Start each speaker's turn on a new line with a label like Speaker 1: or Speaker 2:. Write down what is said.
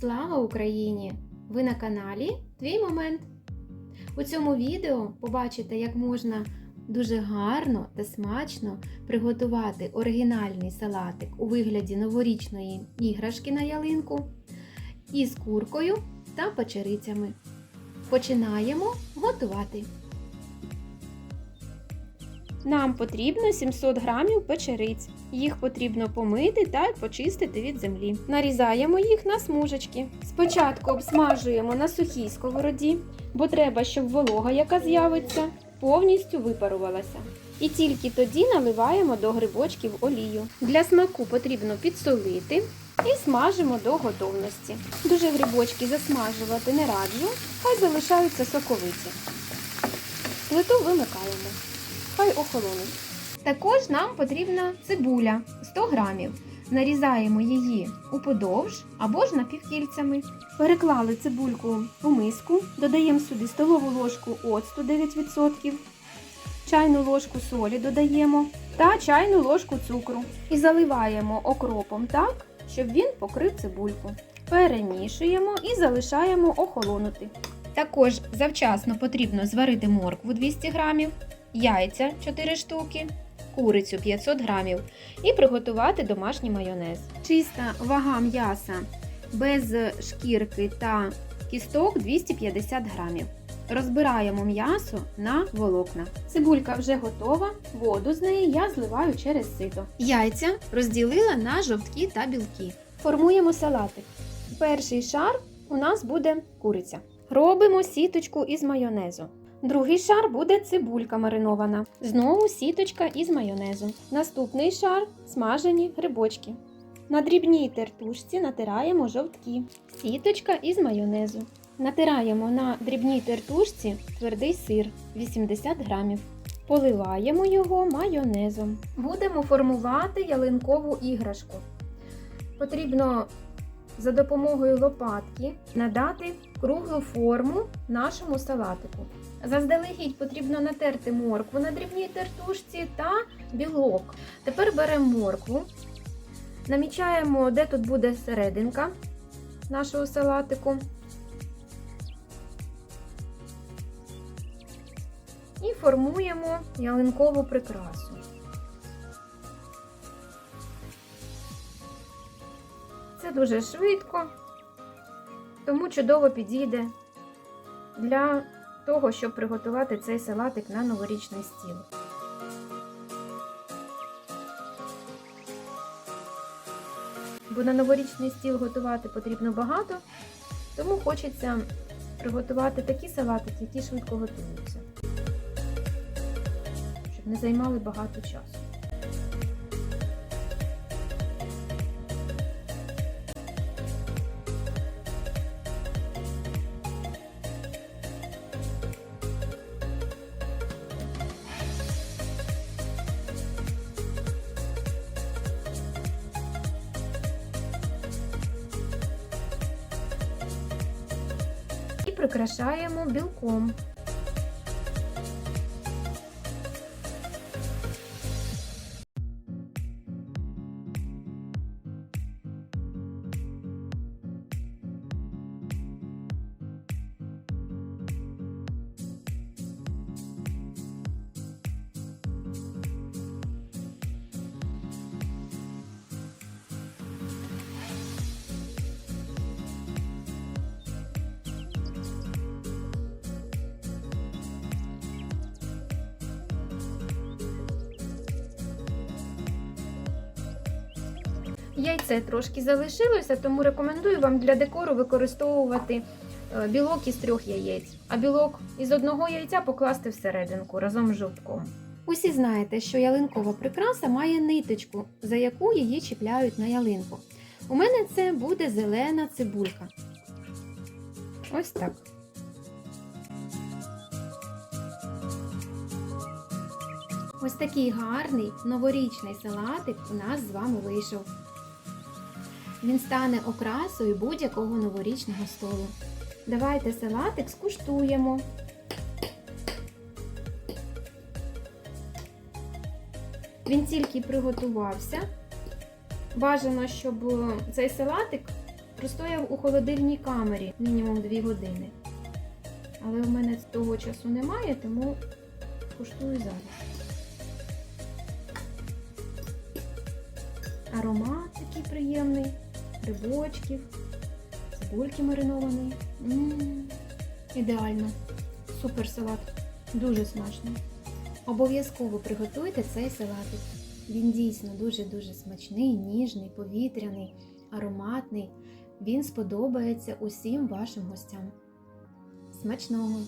Speaker 1: Слава Україні! Ви на каналі Твій Момент. У цьому відео побачите, як можна дуже гарно та смачно приготувати оригінальний салатик у вигляді новорічної іграшки на ялинку із куркою та печерицями. Починаємо готувати. Нам потрібно 700 грамів печериць. Їх потрібно помити та почистити від землі. Нарізаємо їх на смужечки. Спочатку обсмажуємо на сухій сковороді, бо треба, щоб волога, яка з'явиться, повністю випарувалася. І тільки тоді наливаємо до грибочків олію. Для смаку потрібно підсолити і смажимо до готовності. Дуже грибочки засмажувати не раджу, хай залишаються соковиті. Плиту вимикаємо. Хай охолонуть. Також нам потрібна цибуля 100 грамів. Нарізаємо її уподовж або ж напівкільцями. Переклали цибульку у миску, додаємо сюди столову ложку оцту 9%, чайну ложку солі додаємо та чайну ложку цукру. І заливаємо окропом так, щоб він покрив цибульку. Перемішуємо і залишаємо охолонути. Також завчасно потрібно зварити моркву 200 грамів, яйця 4 штуки, курицю 500 грамів і приготувати домашній майонез. Чиста вага м'яса без шкірки та кісток 250 грамів. Розбираємо м'ясо на волокна. Цибулька вже готова, воду з неї я зливаю через сито. Яйця розділила на жовтки та білки. Формуємо салатик. Перший шар у нас буде куриця. Робимо сіточку із майонезу. Другий шар буде цибулька маринована. Знову сіточка із майонезу. Наступний шар смажені грибочки. На дрібній тертушці натираємо жовтки. Сіточка із майонезу. Натираємо на дрібній тертушці твердий сир 80 грамів. Поливаємо його майонезом. Будемо формувати ялинкову іграшку. Потрібно за допомогою лопатки надати круглу форму нашому салатику. Заздалегідь потрібно натерти моркву на дрібній тертушці та білок. Тепер беремо моркву, намічаємо, де тут буде серединка нашого салатику. І формуємо ялинкову прикрасу. Це дуже швидко, тому чудово підійде для того, щоб приготувати цей салатик на новорічний стіл. Бо на новорічний стіл готувати потрібно багато, тому хочеться приготувати такі салатики, які швидко готуються, щоб не займали багато часу. Прикрашаємо білком. Яйце трошки залишилося, тому рекомендую вам для декору використовувати е, білок із трьох яєць, а білок із одного яйця покласти всерединку разом з жовтком. Усі знаєте, що ялинкова прикраса має ниточку, за яку її чіпляють на ялинку. У мене це буде зелена цибулька. Ось так. Ось такий гарний новорічний салатик у нас з вами вийшов. Він стане окрасою будь-якого новорічного столу. Давайте салатик скуштуємо. Він тільки приготувався. Бажано, щоб цей салатик Простояв у холодильній камері мінімум 2 години. Але в мене того часу немає, тому куштую зараз. Аромат такий приємний, грибочків, цибульки маринований. М, Ідеально. Супер салат. Дуже смачно. Обов'язково приготуйте цей салатик. Він дійсно дуже-дуже смачний, ніжний, повітряний, ароматний. Він сподобається усім вашим гостям. Смачного!